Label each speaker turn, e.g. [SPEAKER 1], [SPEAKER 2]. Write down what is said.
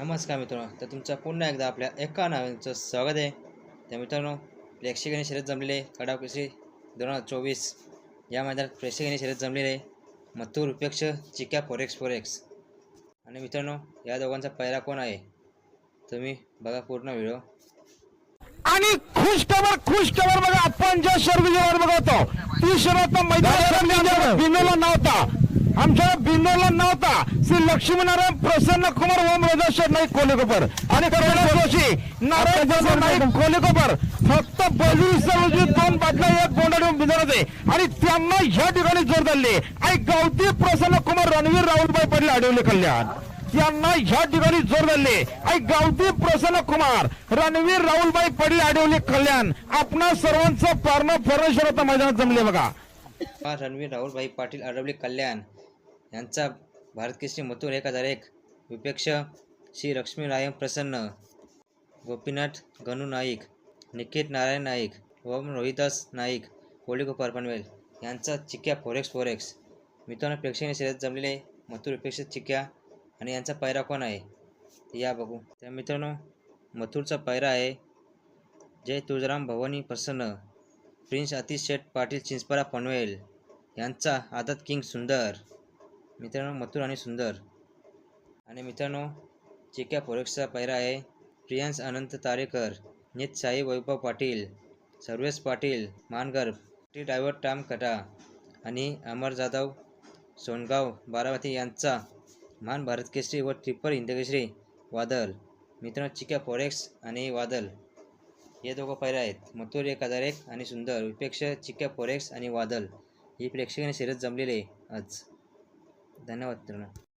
[SPEAKER 1] नमस्कार मित्रांनो तर तुमचं पुन्हा एकदा आपल्या एका नावाचं स्वागत आहे. तर मित्रांनो प्रेक्षकांनी शर्यत जमलेले कडाव कृषी दोन हजार चोवीस या मैदानात प्रेक्षकांनी शर्यत जमलेले मथुर उपेक्ष चिक्या फोरेक्स फोरेक्स आणि मित्रांनो या दोघांचा पहिला कोण आहे? तुम्ही बघा पूर्ण व्हिडिओ.
[SPEAKER 2] आणि खुश खबर खुश खबर बघा आपण ज्या शर्यतीवर बघतो ती शर्यत मैदानात बिनोला नव्हता आमच्या बिनोला नव्हता. श्री लक्ष्मीनारायण प्रसन्न कुमार ओम राजा शेठ नाईक कोलेकोपर आणि कैलास जोशी नारायण दादा नाईक कोलेकोपर फक्त बलवीस रोजी दोन बाटल्या एक बोंडाडून बिनवते आणि त्यांना ह्या ठिकाणी जोर धरले. आणि गावठी प्रसन्न कुमार रणवीर राहुलबाई पडले अडवले कल्याण. यांना ह्या ठिकाणी जोर धरले. आणि गावठी प्रसन्न कुमार रणवीर राहुलबाई पडले आडवले कल्याण. आपणा सर्वांचं पारणं फरणेश्वर आता मैदानात जमले बघा.
[SPEAKER 1] रणवीर राहुलभाई पाटील आडवले कल्याण. यांचा भारतकेसरी मथुर एक हजार एक विपेक्ष श्री लक्ष्मीनारायण प्रसन्न गोपीनाथ गणू नाईक निकेत नारायण नाईक ओम रोहिदास नाईक कोळीगोपाल पनवेल यांचा चिक्या फोरेक्स फोरेक्स मित्रांनो प्रेक्षणीय शरीरात जमलेले मथुर विपेक्ष चिक्या आणि यांचा पायरा कोण आहे? या बघू. त्या मित्रांनो मथुरचा पायरा आहे जय तुळजाराम भवानी प्रसन्न प्रिन्स अतिश शेठ पाटील चिंचपरा पनवेल यांचा आदत किंग सुंदर. मित्रांनो मथुर आणि सुंदर. आणि मित्रांनो चिक्या फोरेक्सचा पायरा आहे प्रियांश अनंत तारेकर नित साई वैभव पाटील सर्वेश पाटील मानगर टी ड्रायव्हर टाम कटा आणि अमर जाधव सोनगाव बारामती यांचा मान भारत केसरी व ट्रिपल हिंदकेसरी वादल. मित्रांनो चिक्या फोरेक्स आणि वादल हे दोघं पैरे आहेत. मथुर एक हजार एक आणि सुंदर. विपेक्ष चिक्या फोरेक्स आणि वादल. ही प्रेक्षकांनी शिरत जमलेली आहे आज धन्यवाद मित्रांनो